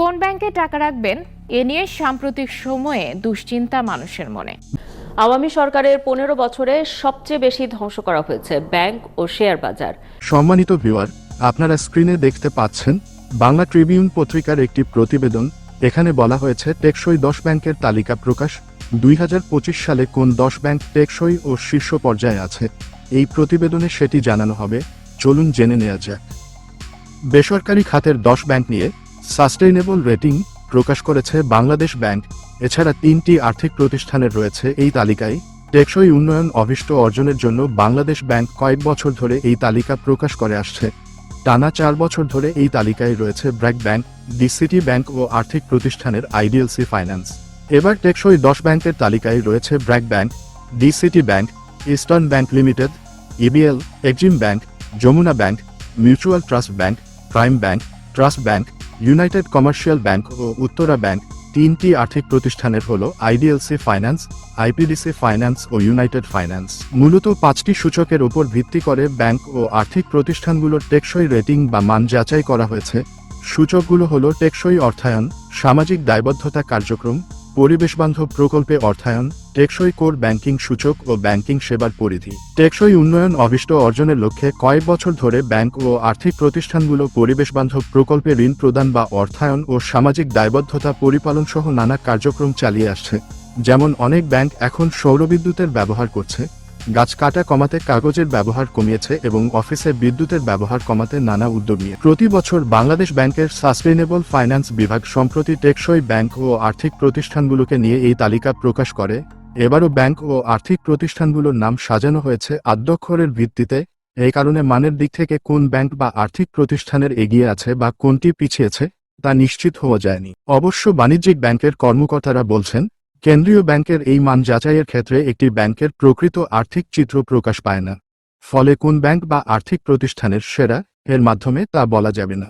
কোন ব্যাংকে টাকা রাখবেন এ নিয়ে সাম্প্রতিক সময়ে দুশ্চিন্তা মানুষের মনে। আওয়ামী সরকারের পনেরো বছরে সবচেয়ে বেশি ধ্বংস করা হয়েছে ব্যাংক ও শেয়ার বাজার। সম্মানিত ভিউয়ার আপনারা স্ক্রিনে দেখতে পাচ্ছেন বাংলা ট্রিবিউন পত্রিকার একটি প্রতিবেদন। এখানে বলা হয়েছে টেকসই দশ ব্যাংকের তালিকা প্রকাশ দুই হাজার পঁচিশ সালে কোন দশ ব্যাংক টেকসই ও শীর্ষ পর্যায়ে আছে। এই প্রতিবেদনে সেটি জানানো হবে। চলুন জেনে নেওয়া যাক। বেসরকারি খাতের দশ ব্যাংক নিয়ে সাস্টেইনেবল রেটিং প্রকাশ করেছে বাংলাদেশ ব্যাংক। এছাড়া তিনটি আর্থিক প্রতিষ্ঠানের রয়েছে এই তালিকায়। টেকসই উন্নয়ন অভিষ্ট অর্জনের জন্য বাংলাদেশ ব্যাংক কয়েক বছর ধরে এই তালিকা প্রকাশ করে আসছে। টানা চার বছর ধরে এই তালিকায় রয়েছে ব্র্যাক ব্যাংক ডিসিটি ব্যাংক ও আর্থিক প্রতিষ্ঠানের আইডিএলসি ফাইন্যান্স। এবার টেকসই দশ ব্যাংকের তালিকায় রয়েছে BRAC bank DCT bank, eastern bank limited, EBL, EXIM bank, Jamuna bank, mutual trust bank, prime bank, trust bank united commercial bank ও উত্তরা ব্যাংক তিনটি আর্থিক প্রতিষ্ঠানের হল আইডিএলসি ফাইন্যান্স আইপিডিসি ফাইন্যান্স ও ইউনাইটেড ফাইন্যান্স মূলত পাঁচটি সূচকের উপর ভিত্তি করে ব্যাংক ও আর্থিক প্রতিষ্ঠানগুলোর টেকসই রেটিং বা মান যাচাই করা হয়েছে। সূচকগুলো হল টেকসই অর্থায়ন, সামাজিক দায়বদ্ধতা কার্যক্রম, পরিবেশবান্ধব প্রকল্পে অর্থায়ন টেকসই কোর ব্যাংকিং সূচক ও ব্যাংকিং সেবার পরিধি। টেকসই উন্নয়ন অভিষ্ট অর্জনের লক্ষ্যে কয়েক বছর ধরে ব্যাংক ও আর্থিক প্রতিষ্ঠানগুলো পরিবেশবান্ধব প্রকল্পে ঋণ প্রদান বা অর্থায়ন ও সামাজিক দায়বদ্ধতা পরিপালন সহ নানা কার্যক্রম চালিয়ে আসছে, যেমন অনেক ব্যাংক এখন সৌরবিদ্যুতের ব্যবহার করছে, গাছ কাটা কমাতে কাগজের ব্যবহার কমিয়েছে এবং অফিসে বিদ্যুতের ব্যবহার কমাতে নানা উদ্যোগ নিয়ে। প্রতি বছর বাংলাদেশ ব্যাংকের সাস্টেইনেবল ফাইন্যান্স বিভাগ সম্প্রতি টেকসই ব্যাংক ও আর্থিক প্রতিষ্ঠানগুলোকে নিয়ে এই তালিকা প্রকাশ করে। এবারও ব্যাংক ও আর্থিক প্রতিষ্ঠানগুলোর নাম সাজানো হয়েছে আদ্যক্ষরের ভিত্তিতে। এই কারণে মানের দিক থেকে কোন ব্যাংক বা আর্থিক প্রতিষ্ঠানের এগিয়ে আছে বা কোনটি পিছিয়েছে, তা নিশ্চিত হওয়া যায়নি। অবশ্য বাণিজ্যিক ব্যাংকের কর্মকর্তারা বলছেন, কেন্দ্রীয় ব্যাংকের এই মান যাচাইয়ের ক্ষেত্রে একটি ব্যাংকের প্রকৃত আর্থিক চিত্র প্রকাশ পায় না। ফলে কোন ব্যাংক বা আর্থিক প্রতিষ্ঠানের সেরা, এর মাধ্যমে তা বলা যাবে না।